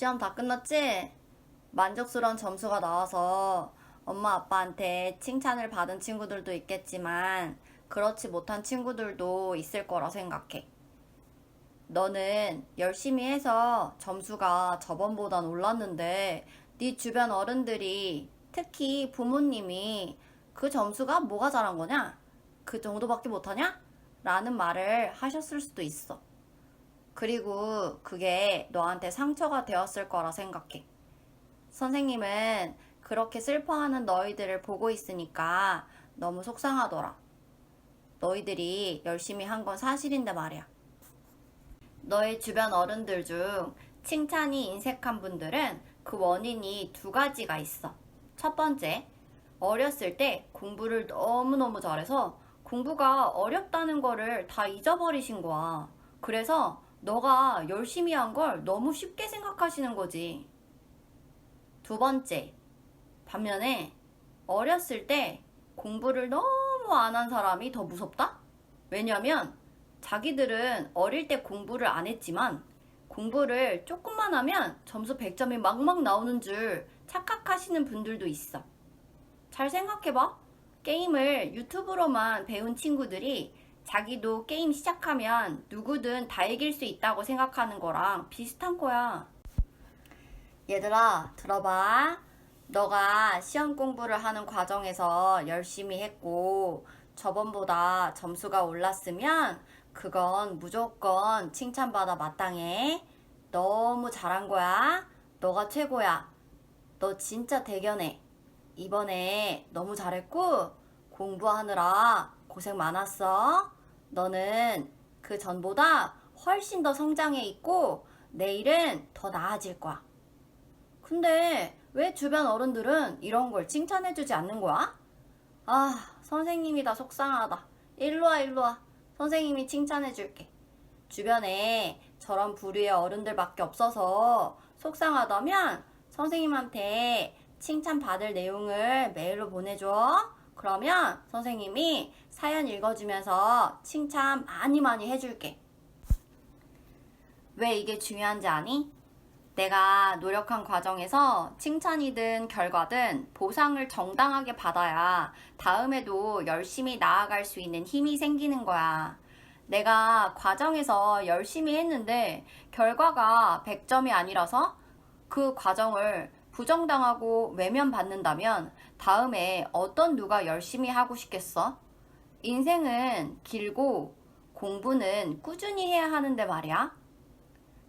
시험 다 끝났지? 만족스러운 점수가 나와서 엄마 아빠한테 칭찬을 받은 친구들도 있겠지만 그렇지 못한 친구들도 있을 거라 생각해. 너는 열심히 해서 점수가 저번보단 올랐는데 네 주변 어른들이 특히 부모님이 그 점수가 뭐가 잘한 거냐? 그 정도밖에 못하냐? 라는 말을 하셨을 수도 있어. 그리고 그게 너한테 상처가 되었을 거라 생각해. 선생님은 그렇게 슬퍼하는 너희들을 보고 있으니까 너무 속상하더라. 너희들이 열심히 한 건 사실인데 말이야. 너의 주변 어른들 중 칭찬이 인색한 분들은 그 원인이 두 가지가 있어. 첫 번째, 어렸을 때 공부를 너무너무 잘해서 공부가 어렵다는 거를 다 잊어버리신 거야. 그래서 너가 열심히 한 걸 너무 쉽게 생각하시는 거지. 두 번째, 반면에 어렸을 때 공부를 너무 안 한 사람이 더 무섭다? 왜냐면 자기들은 어릴 때 공부를 안 했지만 공부를 조금만 하면 점수 100점이 막막 나오는 줄 착각하시는 분들도 있어. 잘 생각해봐. 게임을 유튜브로만 배운 친구들이 자기도 게임 시작하면 누구든 다 이길 수 있다고 생각하는 거랑 비슷한 거야. 얘들아, 들어봐. 너가 시험 공부를 하는 과정에서 열심히 했고, 저번보다 점수가 올랐으면, 그건 무조건 칭찬받아 마땅해. 너무 잘한 거야. 너가 최고야. 너 진짜 대견해. 이번에 너무 잘했고, 공부하느라 고생 많았어. 너는 그 전보다 훨씬 더 성장해 있고, 내일은 더 나아질 거야. 근데 왜 주변 어른들은 이런 걸 칭찬해주지 않는 거야? 아, 선생님이 다 속상하다. 일로와, 일로와. 선생님이 칭찬해줄게. 주변에 저런 부류의 어른들밖에 없어서 속상하다면 선생님한테 칭찬받을 내용을 메일로 보내줘. 그러면 선생님이 사연 읽어주면서 칭찬 많이 많이 해줄게. 왜 이게 중요한지 아니? 내가 노력한 과정에서 칭찬이든 결과든 보상을 정당하게 받아야 다음에도 열심히 나아갈 수 있는 힘이 생기는 거야. 내가 과정에서 열심히 했는데 결과가 100점이 아니라서 그 과정을 부정당하고 외면받는다면 다음에 어떤 누가 열심히 하고 싶겠어? 인생은 길고 공부는 꾸준히 해야 하는데 말이야.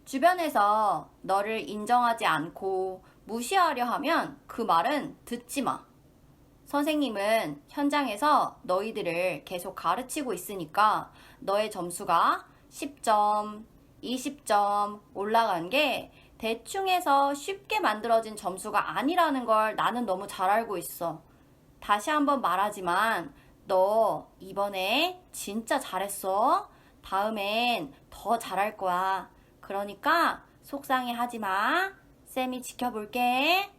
주변에서 너를 인정하지 않고 무시하려 하면 그 말은 듣지 마. 선생님은 현장에서 너희들을 계속 가르치고 있으니까 너의 점수가 10점, 20점 올라간 게 대충 해서 쉽게 만들어진 점수가 아니라는 걸 나는 너무 잘 알고 있어. 다시 한번 말하지만 너 이번에 진짜 잘했어. 다음엔 더 잘할 거야. 그러니까 속상해 하지 마. 쌤이 지켜볼게.